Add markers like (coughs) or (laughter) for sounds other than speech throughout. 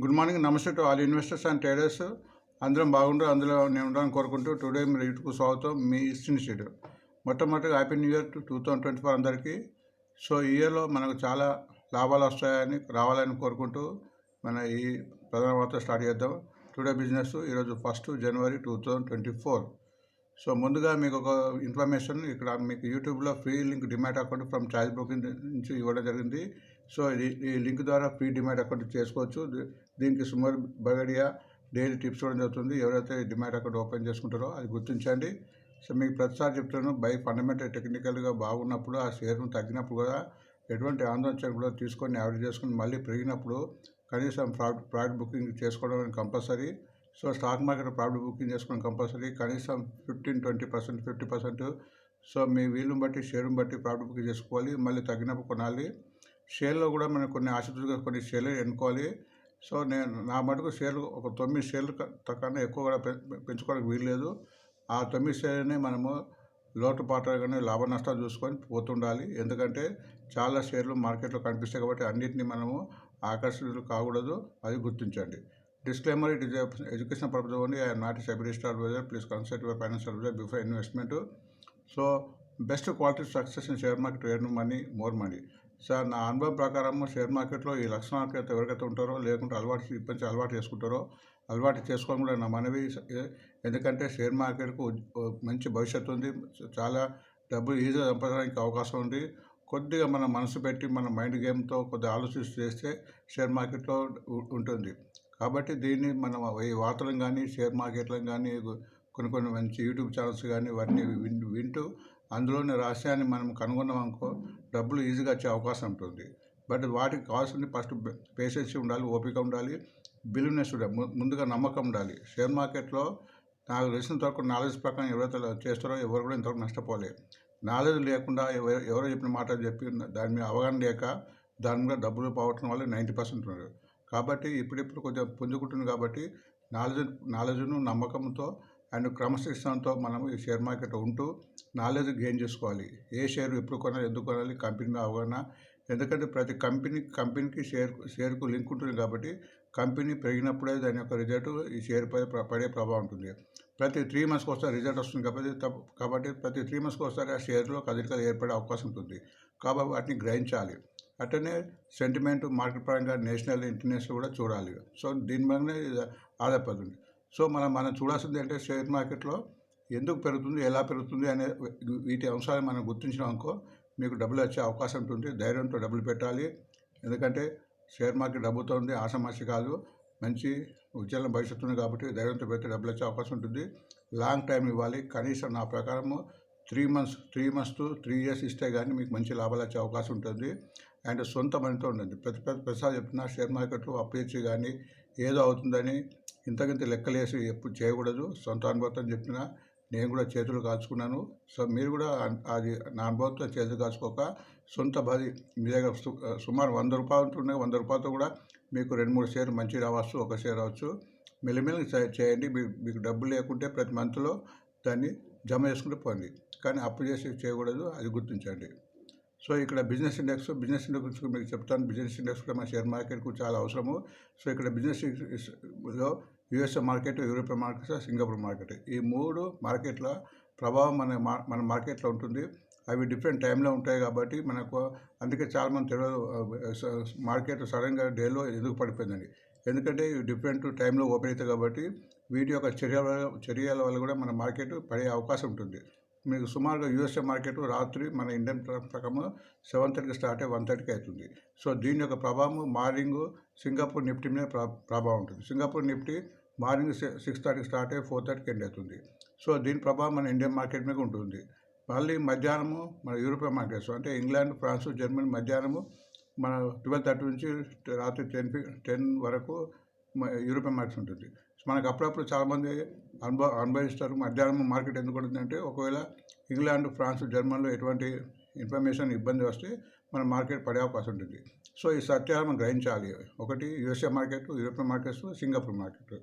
Good morning నమస్తే to all investors and traders. అందరం బాగుంటారు అందులో నేను ఉండాలని కోరుకుంటూ టుడే మీరు యూట్యూబ్ స్వాగతం మీ ఇన్స్టిట్యూట్ మొట్టమొదటిగా happy new year two thousand twenty four అందరికీ. సో ఈ ఇయర్లో మనకు చాలా లాభాలు వస్తాయని రావాలని కోరుకుంటూ మన ఈ ప్రధాన వార్త స్టార్ట్ చేద్దాం. టుడే బిజినెస్ ఈరోజు ఫస్ట్ జనవరి two thousand twenty four. So ముందుగా మీకు ఒక ఇన్ఫర్మేషన్ ఇక్కడ మీకు యూట్యూబ్లో free link demat account from Choice Broking నుంచి ఇవ్వడం జరిగింది. సో ఇది ఈ లింక్ ద్వారా ఫ్రీ డిమాట్ అకౌంట్ చేసుకోవచ్చు. దీనికి సుమారు బగడియా డైలీ టిప్స్ ఇవ్వడం జరుగుతుంది. ఎవరైతే డిమాట్ అకౌంట్ ఓపెన్ చేసుకుంటారో అది గుర్తించండి. సో మీకు ప్రతిసారి చెప్తాను బై ఫండమెంటల్ టెక్నికల్గా బాగున్నప్పుడు ఆ షేర్ను తగ్గినప్పుడు కూడా ఎటువంటి ఆందోళన కూడా తీసుకొని యావరేజ్ చేసుకొని మళ్ళీ పెరిగినప్పుడు కనీసం ప్రాఫిట్ ప్రాఫిట్ బుకింగ్ చేసుకోవడం compulsory. So stock market profit booking చేసుకోవడం కంపల్సరీ. కనీసం fifteen twenty percent fifty percent. So మీ వీలుని బట్టి షేర్ని బట్టి ప్రాఫిట్ బుకింగ్ చేసుకోవాలి. మళ్ళీ తగ్గినప్పుడు కొనాలి. షేర్లో కూడా మనం కొన్ని ఆశతులుగా కొన్ని షేర్లు ఎన్నుకోవాలి. సో నేను నా మటుకు షేర్లు ఒక తొమ్మిది షేర్లు క- కన్నా ఎక్కువ కూడా పెంచుకోవడానికి వీల్లేదు. ఆ తొమ్మిది షేర్ని మనము లోటుపాటుగానే లాభ నష్టాలు చూసుకొని పోతుండాలి. ఎందుకంటే చాలా షేర్లు మార్కెట్లో కనిపిస్తాయి కాబట్టి అన్నింటినీ మనము ఆకర్షణలు కాకూడదు. అది గుర్తించండి. Disclaimer it is education purpose only I'm not సెబిలిటీ star advisor please consult your financial advisor before investment. So best quality success in share market earn money more money. Sir నా అనుభవం ప్రకారం షేర్ మార్కెట్లో ఈ లక్షణాలు అయితే ఎవరికైతే ఉంటారో లేకుంటే అలవాటు ఇప్పటి నుంచి అలవాటు చేసుకుంటారో అలవాటు చేసుకోవడం కూడా నా మనవి ఎందుకంటే షేర్ మార్కెట్కు మంచి భవిష్యత్తు ఉంది. చాలా డబ్బులు ఈజీగా సంపాదించడానికి అవకాశం ఉంది. కొద్దిగా మన మనసు పెట్టి మన మైండ్ గేమ్తో కొద్దిగా ఆలోచిస్తూ చేస్తే షేర్ మార్కెట్లో ఉంటుంది. కాబట్టి దీన్ని మనం ఈ వార్తలను కానీ షేర్ మార్కెట్లను కానీ కొన్ని కొన్ని మంచి యూట్యూబ్ ఛానల్స్ కానీ వాటిని వింటూ అందులోని రహస్యాన్ని మనం కనుగొన్నాం అనుకో డబ్బులు ఈజీగా వచ్చే అవకాశం ఉంటుంది. బట్ వాటికి కావాల్సింది ఫస్ట్ పేషెన్సీ ఉండాలి ఓపిక ఉండాలి బిలీవ్నెస్ ఉండాలి ము- ముందుగా నమ్మకం ఉండాలి. షేర్ మార్కెట్లో నాకు తెలిసిన వరకు నాలెడ్జ్ ప్రకారం ఎవరైతే చేస్తారో ఎవరు కూడా ఇంతవరకు నష్టపోలే. నాలెడ్జ్ లేకుండా ఎవరు ఎవరో చెప్పిన మాట చెప్పి దాని మీద అవగాహన లేక దాని మీద డబ్బులు పోవటం వల్ల నైంటీ పర్సెంట్ ఉన్నారు. కాబట్టి ఇప్పుడిప్పుడు కొంచెం పుంజుకుంటుంది కాబట్టి నాలెడ్జ్ నాలెడ్జ్ను నమ్మకంతో అండ్ క్రమశిక్షణతో మనం ఈ షేర్ మార్కెట్ ఉంటూ నాలెడ్జ్ గెయిన్ చేసుకోవాలి. ఏ షేర్ ఎప్పుడు కొనాలి ఎందుకు కొనాలి కంపెనీ మీద అవగాహన. ఎందుకంటే ప్రతి కంపెనీ కంపెనీకి షేర్ షేర్కు లింక్ ఉంటుంది కాబట్టి కంపెనీ పెరిగినప్పుడే దాని యొక్క రిజల్ట్ ఈ షేర్ పై పడే ప్రభావం ఉంటుంది. ప్రతి త్రీ మంత్స్కి ఒకసారి రిజల్ట్ వస్తుంది కాబట్టి కాబట్టి ప్రతి త్రీ మంత్స్కి ఒకసారి ఆ షేర్లో కదలికలు ఏర్పడే అవకాశం ఉంటుంది. కాబట్టి వాటిని గ్రహించాలి. అట్లనే సెంటిమెంట్ మార్కెట్ పరంగా నేషనల్ ఇంటర్నేషనల్ కూడా చూడాలి. సో దీని మీదనే ఇది ఆధారపడుతుంది సో మనం మనం చూడాల్సింది అంటే షేర్ మార్కెట్లో ఎందుకు పెరుగుతుంది ఎలా పెరుగుతుంది అనే వీటి అంశాలు మనం గుర్తించడం అనుకో మీకు డబ్బులు వచ్చే అవకాశం ఉంటుంది. ధైర్యంతో డబ్బులు పెట్టాలి. ఎందుకంటే షేర్ మార్కెట్ డబ్బుతో ఉంది ఆషామాషి కాదు. మంచి ఉజ్వల భవిష్యత్తు ఉంది కాబట్టి ధైర్యంతో పెడితే డబ్బులు వచ్చే అవకాశం ఉంటుంది. లాంగ్ టైం ఇవ్వాలి. కనీసం నా ప్రకారము three months three months to three years ఇస్తే కానీ మీకు మంచి లాభాలు వచ్చే అవకాశం ఉంటుంది. అండ్ సొంత మనీతో ఉంటుంది ప్రతి ప్రతి ప్రతిసారి చెప్తున్నా షేర్ మార్కెట్లో అప్పు ఇచ్చి కానీ ఏదో అవుతుందని ఇంతకింత లెక్కలేసి ఎప్పుడు చేయకూడదు. సొంత అనుభవంతో చెప్పిన నేను కూడా చేతులు కాల్చుకున్నాను. సో మీరు కూడా అది నా అనుభవంతో చేతులు కాల్చుకోక సొంత బది మీ దగ్గర సుమారు వంద రూపాయలు ఉంటున్నాయి వంద రూపాయలతో కూడా మీకు రెండు మూడు షేర్ మంచి రావచ్చు ఒక షేర్ రావచ్చు. మెల్లిమెల్లి చేయండి. మీకు మీకు లేకుంటే ప్రతి మంత్లో దాన్ని జమ చేసుకుంటూ పోండి. కానీ అప్పు చేసి చేయకూడదు అది గుర్తించండి. సో ఇక్కడ బిజినెస్ ఇండెక్స్ బిజినెస్ ఇండెక్స్ మీకు చెప్తాను. బిజినెస్ ఇండెక్స్ కూడా మన షేర్ మార్కెట్కు చాలా అవసరము. సో ఇక్కడ బిజినెస్లో USA market European market Singapore market. ఈ మూడు మార్కెట్ల ప్రభావం మన మా- మన మార్కెట్లో ఉంటుంది. అవి డిఫరెంట్ టైంలో ఉంటాయి కాబట్టి మనకు అందుకే చాలామంది తెలియదు స- మార్కెట్ సడన్గా డేలో ఎందుకు పడిపోయిందండి ఎందుకంటే ఇవి డిఫరెంట్ టైంలో ఓపెన్ అవుతాయి కాబట్టి వీటి యొక్క చర్యల చర్యల వల్ల కూడా మన మార్కెట్ పడే అవకాశం ఉంటుంది. మీకు సుమారుగా యూఎస్ఏ మార్కెట్ రాత్రి మన ఇండియన్ ప్రకారం సెవెన్ థర్టీకి స్టార్ట్ అయ్యి వన్ థర్టీకి అవుతుంది. సో దీని యొక్క ప్రభావం మార్నింగ్ సింగపూర్ నిఫ్టీ మీద ప్రభావం ఉంటుంది. సింగపూర్ నిఫ్టీ మార్నింగ్ సిక్స్ థర్టీకి స్టార్ట్ అయ్యి ఫోర్ థర్టీకి ఎండ్ అవుతుంది. సో దీని ప్రభావం మన ఇండియన్ మార్కెట్ మీద ఉంటుంది. మళ్ళీ మధ్యాహ్నము మన యూరోపియన్ మార్కెట్స్ అంటే ఇంగ్లాండ్ ఫ్రాన్స్ జర్మనీ మధ్యాహ్నము మన ట్వెల్వ్ థర్టీ నుంచి రాత్రి టెన్ టెన్ వరకు యూరోపియన్ మార్కెట్స్ ఉంటుంది. మనకు అప్పుడప్పుడు చాలామంది అనుభవ అనుభవిస్తారు. మధ్యాహ్నం మార్కెట్ ఎందుకు ఉంటుందంటే ఒకవేళ ఇంగ్లాండ్ ఫ్రాన్స్ జర్మన్లో ఎటువంటి ఇన్ఫర్మేషన్ ఇబ్బంది వస్తే మన మార్కెట్ పడే అవకాశం ఉంటుంది. సో ఈ సత్యాలు మనం గ్రహించాలి. ఒకటి USA market European markets Singapore market.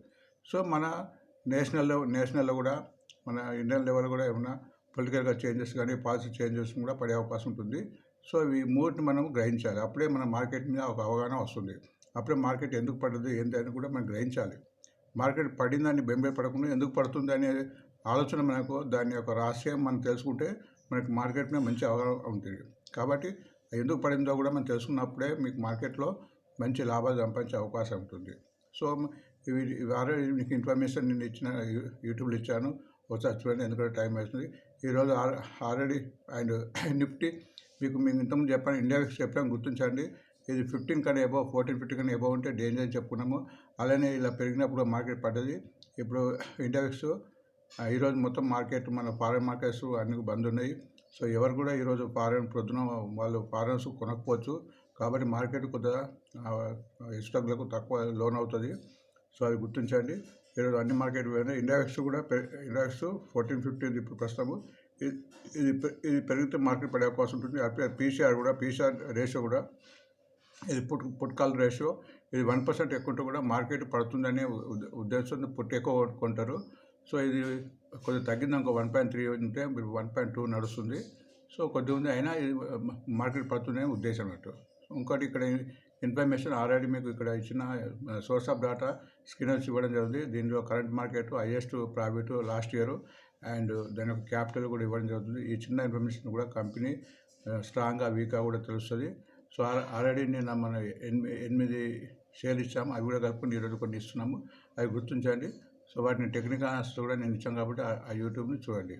So మన నేషనల్ నేషనల్లో కూడా మన ఇండియన్ లెవెల్ కూడా ఏమైనా పొలిటికల్గా చేంజెస్ కానీ పాలసీ చేంజెస్ కూడా పడే అవకాశం ఉంటుంది. సో ఈ మూటిని మనం గ్రహించాలి. అప్పుడే మన మార్కెట్ మీద ఒక అవగాహన వస్తుంది. అప్పుడే మార్కెట్ ఎందుకు పడుతుంది ఏంటి అని కూడా మనం గ్రహించాలి. మార్కెట్ పడిందని బెంబే పడకుండా ఎందుకు పడుతుంది అనే ఆలోచన మనకు దాని యొక్క రహస్యం మనం తెలుసుకుంటే మనకి మార్కెట్ మీద మంచి అవగాహన ఉంటుంది. కాబట్టి ఎందుకు పడిందో కూడా మనం తెలుసుకున్నప్పుడే మీకు మార్కెట్లో మంచి లాభాలు సంపాదించే అవకాశం ఉంటుంది. సో ఇవి ఇవి ఆల్రెడీ మీకు ఇన్ఫర్మేషన్ నేను ఇచ్చిన యూట్యూబ్లో ఇచ్చాను. ఒకసారి చూడండి ఎందుకంటే టైం వేస్తుంది. ఈరోజు ఆల్- ఆల్రెడీ అండ్ (coughs) నిఫ్టీ మీకు మేము ఇంతకుముందు చెప్పాను ఇండియా చెప్పాము గుర్తించండి. ఇది ఫిఫ్టీన్ కన్నా ఎబో ఫోర్టీన్ ఫిఫ్టీన్ కన్నా ఎబో ఉంటే డేంజర్ అని చెప్పుకున్నాము. అలానే ఇలా పెరిగినప్పుడు మార్కెట్ పడ్డది. ఇప్పుడు ఇండెక్స్ ఈరోజు మొత్తం మార్కెట్ మన ఫారెన్ మార్కెట్స్ అన్ని బంద్ ఉన్నాయి. సో ఎవరు కూడా ఈరోజు ఫారెన్ ప్రొద్దున వాళ్ళు ఫారెన్స్ కొనకపోవచ్చు. కాబట్టి మార్కెట్ కొద్దిగా స్టాక్లకు తక్కువ లోన్ అవుతుంది. సో అది గుర్తించండి. ఈరోజు అన్ని మార్కెట్ పోయినా ఇండెక్స్ కూడా పె- ఫోర్టీన్ ఫిఫ్టీన్ ఇప్పుడు ప్రస్తుతము. ఇది ఇది ఇది పెరిగితే మార్కెట్ పడే అవకాశం ఉంటుంది. అప్పుడు పీసీఆర్ కూడా పీసీఆర్ రేషియో కూడా. ఇది పుట్ పుట్కాల్ రేషియో. ఇది వన్ పర్సెంట్ ఎక్కువ ఉంటే కూడా మార్కెట్ పడుతుందనే ఉద్ద- ఉద్దేశంతో పుట్టి ఎక్కువ కొంటారు. సో ఇది కొద్దిగా తగ్గింది ఇంకో వన్ పాయింట్ త్రీ ఉంటే మీరు వన్ పాయింట్ టూ నడుస్తుంది. సో కొద్దిగా ఉంది అయినా ఇది మార్కెట్ పడుతుందనే ఉద్దేశం అన్నట్టు ఇంకోటి ఇక్కడ ఇన్ఫర్మేషన్ ఆల్రెడీ మీకు ఇక్కడ ఇచ్చిన సోర్స్ ఆఫ్ డేటా వచ్చి ఇవ్వడం జరిగింది. దీనిలో current market highest profit last year and దాని యొక్క క్యాపిటల్ కూడా ఇవ్వడం జరుగుతుంది. ఈ చిన్న ఇన్ఫర్మేషన్ కూడా కంపెనీ స్ట్రాంగ్గా వీక్గా కూడా తెలుస్తుంది. సో ఆల్రెడీ నేను మన ఎనిమిది ఎనిమిది షేర్లు ఇచ్చాము. అవి కూడా కలుపుకొని ఈరోజు కొన్ని ఇస్తున్నాము. అవి గుర్తించండి. సో వాటిని టెక్నికల్ ఆన్సర్స్ కూడా నేను ఇచ్చాను కాబట్టి ఆ- యూట్యూబ్ని చూడండి.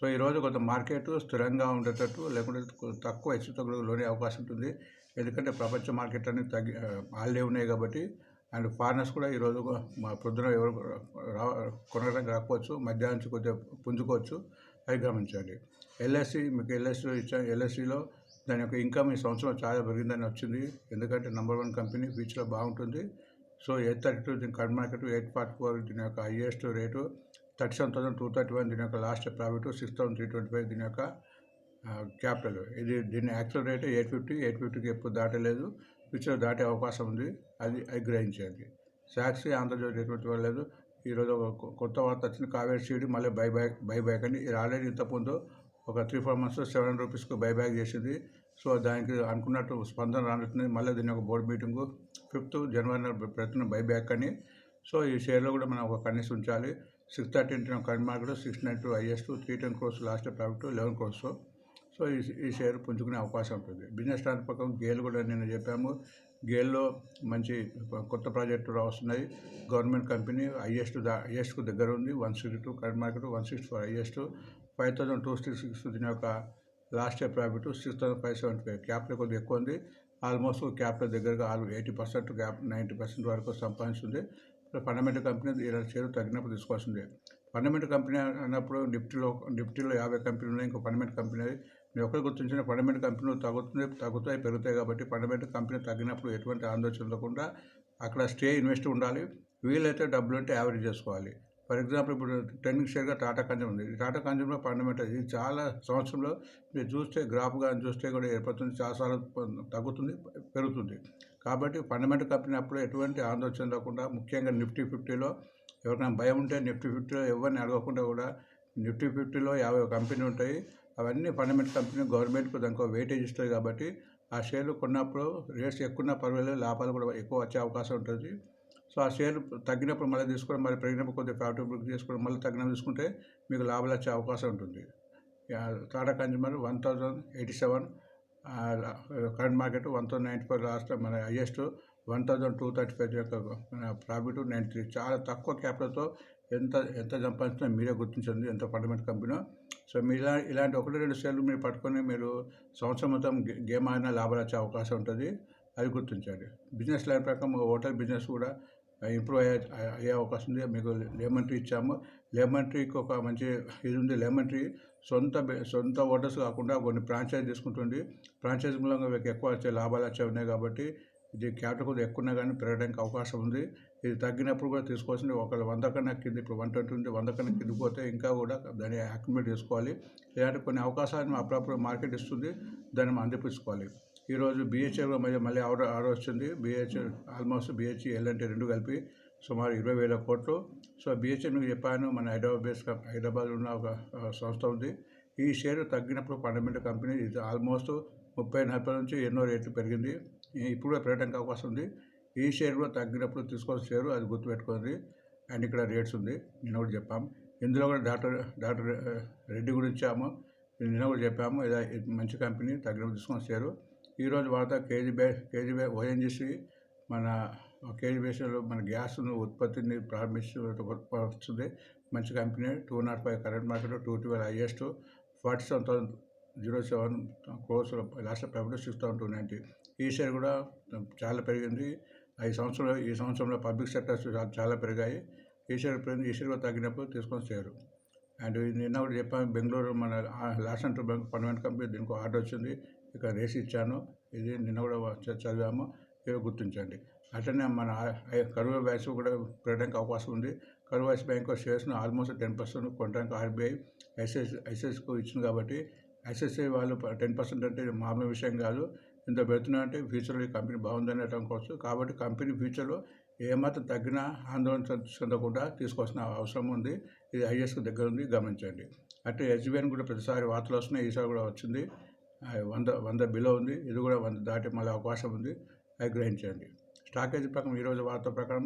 సో ఈరోజు కొంత మార్కెట్ స్థిరంగా ఉండేటట్టు లేకుంటే తక్కువ హెచ్చు లోనే అవకాశం ఉంటుంది. ఎందుకంటే ప్రపంచ మార్కెట్ అనేది తగ్గి హాలిడే ఉన్నాయి కాబట్టి అండ్ ఫారినర్స్ కూడా ఈరోజు మా పొద్దున ఎవరు రా కొనడానికి రాకపోవచ్చు. మధ్యాహ్నం నుంచి కొద్దిగా పుంజుకోవచ్చు. అవి గమనించండి. ఎల్ఎస్సి మీకు ఎల్ఐసిలో ఇచ్చా ఎల్ఐసిలో దాని యొక్క ఇన్కమ్ ఈ సంవత్సరం చాలా పెరిగిందని వచ్చింది ఎందుకంటే నెంబర్ వన్ కంపెనీ ఫ్యూచర్లో బాగుంటుంది. సో ఎయిట్ థర్టీ టూ దీని current market eight forty four దీని యొక్క highest rate thirty seven thousand two thirty one దీని యొక్క last profit six thousand three twenty five దీని యొక్క క్యాపిటల్ ఇది దీని actual rate eight fifty eight ఫిఫ్టీకి ఎప్పుడు దాటలేదు. ఫ్యూచర్ దాటే అవకాశం ఉంది. అది అది గ్రహించండి సాక్షి ఆంధ్రజ్యోతి ఎటువంటి లేదు. ఈరోజు ఒక కొత్త వార్త వచ్చిన కావేరి సీడి మళ్ళీ బై బ్యాక్ బై బ్యాక్ అని ఇది ఆల్రెడీ ముందు ఒక three four months seven hundred రూపీస్కి బై చేసింది. సో దానికి అనుకున్నట్టు స్పందన రానుతుంది మళ్ళీ దీని ఒక బోర్డు మీటింగు ఫిఫ్త్ జనవరి ప్రతి బైబ్యాక్ అని. సో ఈ షేర్లో కూడా మనం ఒక కనీసం ఉంచాలి. Six thirty current market six nine two highest three ten crores last profit eleven crores so ఈ ఈ షేర్ పుంజుకునే అవకాశం ఉంటుంది. బిజినెస్ ట్రాన్స్ ప్రకారం గేల్ కూడా నేను చెప్పాము. గేల్లో మంచి కొత్త ప్రాజెక్టులు వస్తున్నాయి గవర్నమెంట్ కంపెనీ హైయెస్ట్ దా హైయెస్ట్కు దగ్గర ఉంది. One sixty two current market one sixty four highest five thousand two six six దీని యొక్క last year profit six thousand five seventy five. Capital కొద్దిగా ఎక్కువ ఉంది. ఆల్మోస్ట్ క్యాపిటల్ దగ్గరగా all eighty percent cap ninety percent వరకు సంపాదిస్తుంది fundamental company ఇలాంటి share తగ్గినప్పుడు తీసుకోవాల్సిందే ఫండమెంటల్ కంపెనీ అన్నప్పుడు నిఫ్టీలో నిఫ్టీలో యాభై కంపెనీలు ఉన్నాయి. ఇంకో ఫండమెంటల్ కంపెనీ నేను ఒకరు గుర్తించిన ఫండమెంటల్ కంపెనీలు తగ్గుతుంది. తగ్గుతాయి పెరుగుతాయి కాబట్టి ఫండమెంటల్ కంపెనీ తగ్గినప్పుడు ఎటువంటి ఆందోళన చెందకుండా అక్కడ స్టే ఇన్వెస్ట్ ఉండాలి. వీలైతే డబ్బులు ఉంటే యావరేజ్ చేసుకోవాలి. ఫర్ ఎగ్జాంపుల్ ఇప్పుడు ట్రెండింగ్ షేర్గా టాటా కన్జ్యూమర్ ఉంది. టాటా కన్జ్యూమర్ ఫండమెంటల్ ఇది చాలా సంవత్సరంలో మీరు చూస్తే గ్రాఫ్ కానీ చూస్తే కూడా ఏర్పడుతుంది. చాలాసార్లు తగ్గుతుంది పెరుగుతుంది. కాబట్టి ఫండమెంటల్ కంపెనీ అప్పుడు ఎటువంటి ఆందోళన లేకుండా ముఖ్యంగా నిఫ్టీ ఫిఫ్టీలో ఎవరికైనా భయం ఉంటే నిఫ్టీ ఫిఫ్టీలో ఎవరిని అడగకుండా కూడా నిఫ్టీ ఫిఫ్టీలో యాభై కంపెనీ ఉంటాయి. అవన్నీ ఫండమెంటల్ కంపెనీ గవర్నమెంట్కు దానికి వెయిటేజ్ ఇస్తుంది కాబట్టి ఆ షేర్లు కొన్నప్పుడు రేట్స్ ఎక్కువ పర్వాలేదు లాభాలు కూడా ఎక్కువ వచ్చే అవకాశం ఉంటుంది. సో ఆ షేర్ తగ్గినప్పుడు మళ్ళీ తీసుకోవడం మళ్ళీ పెరిగినప్పుడు కొద్దిగా ఫ్యాక్టరీ బుక్ చేసుకోవడం మళ్ళీ తగ్గినప్పుడు తీసుకుంటే మీకు లాభాలు వచ్చే అవకాశం ఉంటుంది. Tata consumer one thousand eighty seven current market one thousand ninety five last మన highest one thousand two thirty five యొక్క ప్రాఫిట్ నైంటీ త్రీ. చాలా తక్కువ క్యాపిటల్తో ఎంత ఎంత సంపాదించినా మీరే గుర్తించండి ఎంత ఫండమెంటల్ కంపెనీ సో మీరు ఇలా ఇలాంటి ఒకటి రెండు షేర్లు మీరు పట్టుకొని మీరు సంవత్సరం మొత్తం గేమ్ ఆడినా లాభాలు వచ్చే అవకాశం ఉంటుంది. అది గుర్తించండి. బిజినెస్ లైన్ ప్రకారం హోటల్ బిజినెస్ కూడా ఇంప్రూవ్ అయ్యే అయ్యే అవకాశం ఉంది. మీకు లెమన్ ట్రీ ఇచ్చాము. లెమన్ ట్రీకి ఒక మంచి ఇది ఉంది. లెమన్ ట్రీ సొంత సొంత ఓటర్స్ కాకుండా కొన్ని ఫ్రాంచైజ్ తీసుకుంటుంది. ఫ్రాంచైజ్ మూలంగా మీకు ఎక్కువ వచ్చే లాభాలు వచ్చే ఉన్నాయి కాబట్టి ఇది క్యాపిటల్ కొద్దిగా ఎక్కువ ఉన్నా కానీ పెరగడానికి అవకాశం ఉంది. ఇది తగ్గినప్పుడు కూడా తీసుకోవాల్సింది ఒకళ్ళు వంద కన్నా కింద ఇప్పుడు వన్ ట్వంటీ ఉంది వంద కన్నా కింద పోతే ఇంకా కూడా దాన్ని అక్యుమిలేట్ చేసుకోవాలి. ఇలాంటి కొన్ని అవకాశాలను అప్పుడప్పుడు మార్కెట్ ఇస్తుంది. దాన్ని మనం అందిపించుకోవాలి ఈరోజు బిహెచ్ఎల్లో మళ్ళీ మళ్ళీ ఆర్డర్ ఆర్డర్ వచ్చింది. బిహెచ్ ఆల్మోస్ట్ బిహెచ్ఎల్ అంటే రెండు కలిపి సుమారు ఇరవై వేల కోట్లు. సో బిహెచ్ఎల్ మీకు చెప్పాను మన హైదరాబాద్ బేస్ హైదరాబాద్ హైదరాబాద్లో ఉన్న ఒక సంస్థ ఉంది. ఈ షేర్ తగ్గినప్పుడు ఫండమెంటల్ కంపెనీ ఇది ఆల్మోస్ట్ ముప్పై నలభై నుంచి ఎన్నో రేట్లు పెరిగింది. ఇప్పుడు కూడా పెరగడానికి అవకాశం ఉంది. ఈ షేర్ కూడా తగ్గినప్పుడు తీసుకోవాల్సిన షేరు అది గుర్తుపెట్టుకోండి. అండ్ ఇక్కడ రేట్స్ ఉంది. నిన్న కూడా చెప్పాము ఇందులో కూడా డాక్టర్ డాక్టర్ రెడ్డి గురించాము నిన్న కూడా చెప్పాము. ఇది మంచి కంపెనీ తగ్గినప్పుడు తీసుకొని షేరు. ఈరోజు వార్త KG bay KG bay ONGC మన కేజీ బేస్లో మన గ్యాస్ను ఉత్పత్తిని ప్రారంభిస్తుంది మంచి company two naught five current market two twelve highest forty seven thousand zero seven crores last profit six thousand two ninety. ఈ షేర్ కూడా చాలా పెరిగింది. ఈ సంవత్సరంలో ఈ సంవత్సరంలో పబ్లిక్ సెక్టర్స్ చాలా పెరిగాయి. ఈ షేర్ పెరిగింది ఈ షేర్ కూడా తగ్గినప్పుడు తీసుకొని షేరు అండ్ నిన్న కూడా చెప్పాను బెంగళూరు మన last central bank permanent company దీనికి ఆర్డర్ వచ్చింది. ఇక్కడ రేసి ఇచ్చాను. ఇది నిన్న కూడా చదివాము. ఇవి గుర్తించండి. అట్లనే మన కరువు బ్యాచ్ కూడా పెట్టడానికి అవకాశం ఉంది. కరువు వైస్ బ్యాంక్ షేర్స్ను ఆల్మోస్ట్ టెన్ పర్సెంట్ కొనడానికి ఆర్బీఐ ఐసిఎస్ ఐసిఐసికు ఇచ్చింది కాబట్టి ఐసిఐసిఐ వాళ్ళు టెన్ పర్సెంట్ అంటే మామూలు విషయం కాదు. ఇంత పెడుతున్నా అంటే ఫ్యూచర్లో ఈ కంపెనీ బాగుందని అనుకోవచ్చు కాబట్టి కంపెనీ ఫ్యూచర్లో ఏమాత్రం తగ్గినా ఆందోళన చెందకుండా తీసుకోవాల్సిన అవసరం ఉంది. ఇది ఐఎస్కి దగ్గర ఉంది. గమనించండి. అంటే ఎస్బీఐని కూడా ప్రతిసారి వార్తలు వస్తున్నాయి. ఈసారి కూడా వచ్చింది. వంద వంద బిలో ఉంది. ఇది కూడా వంద దాటి మళ్ళీ అవకాశం ఉంది. అది గ్రహించండి. స్టాకేజ్ ప్రకారం ఈరోజు వార్త ప్రకారం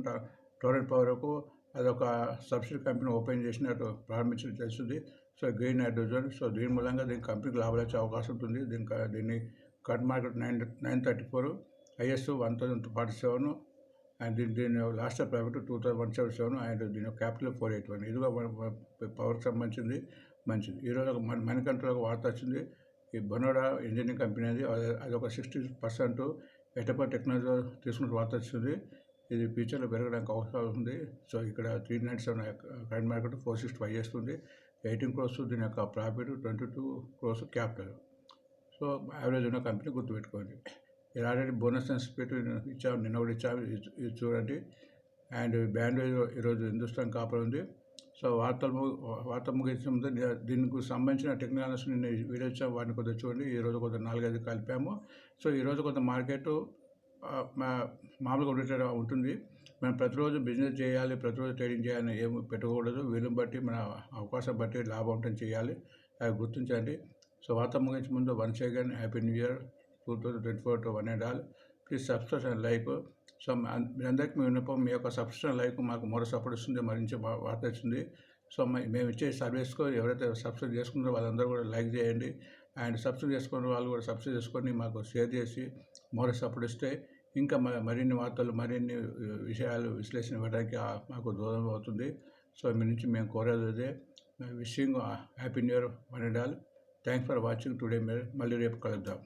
టోరెంట్ పవర్కు అదొక సబ్సిడీ కంపెనీ ఓపెన్ చేసినట్టు ప్రారంభించడం తెలుస్తుంది. సో గ్రీన్ హైడ్రోజన్ సో దీని మూలంగా దీని కంపెనీకి లాభాలు వచ్చే అవకాశం ఉంటుంది. దీని దీన్ని cut market nine nine thirty four is one thousand forty seven and దీని దీని last private two thousand one seven seven and దీని క్యాపిటల్ ఫోర్ ఎయిట్ వన్. ఇది పవర్కి సంబంధించింది. మంచిది. ఈరోజు ఒక మన మన ఒక వార్త వచ్చింది. ఈ బనోడా ఇంజనీరింగ్ కంపెనీ అది అది- ఒక సిక్స్టీ పర్సెంట్ ఎటపా టెక్నాలజీ తీసుకున్న వార్త వచ్చింది. ఇది ఫ్యూచర్లో పెరగడానికి అవకాశం ఉంది. సో ఇక్కడ three nine seven current market four sixty five చేస్తుంది. ఎయిటీన్ క్రోర్స్ దీని యొక్క profit twenty two crores capital. So average ఉన్న కంపెనీ గుర్తుపెట్టుకోండి. ఇది ఆల్రెడీ బోనస్ పెట్టి ఇచ్చాము నిన్న కూడా ఇచ్చాము. ఇది చూడండి. అండ్ బ్యాండ్ ఈరోజు హిందుస్థాన్ కాపర్ ఉంది. సో వార్తలు వార్త ముగించే ముందు దీనికి సంబంధించిన టెక్నాలజీస్ నిన్న వీడియో ఇచ్చాము వాటిని కొద్దిగా చూడండి. ఈరోజు కొంత నాలుగైదు కలిపాము. సో ఈరోజు కొంత మార్కెట్ మా- మామూలుగా ఉండేట ఉంటుంది. మనం ప్రతిరోజు బిజినెస్ చేయాలి ప్రతిరోజు ట్రేడింగ్ చేయాలని ఏం పెట్టకూడదు వీలుని బట్టి మన అవకాశం బట్టి లాభం ఉంటుంది చేయాలి. అది గుర్తించండి. సో వార్త ముగించే ముందు one again happy new year two thousand twenty four to one and all please subscribe and like. So మా- మీరందరికీ మీ విన్నపం మీ యొక్క సబ్స్క్రిప్షన్ లైక్ మాకు మరో సపోర్ట్ ఇస్తుంది మరింత వార్త వచ్చింది సో మేము ఇచ్చే సర్వీస్కు ఎవరైతే సబ్స్క్రైబ్ చేసుకున్నారో వాళ్ళందరూ కూడా లైక్ చేయండి. అండ్ సబ్స్క్రైబ్ చేసుకున్న వాళ్ళు కూడా సబ్స్క్రైబ్ చేసుకొని మాకు షేర్ చేసి మరో సపోర్ట్ ఇస్తే ఇంకా మరిన్ని వార్తలు మరిన్ని విషయాలు విశ్లేషణ ఇవ్వడానికి మాకు దూరం అవుతుంది. సో మీ నుంచి మేము కోరేది అదే wishing happy new year one and all. Thanks for watching today మళ్ళీ రేపు కలుద్దాం.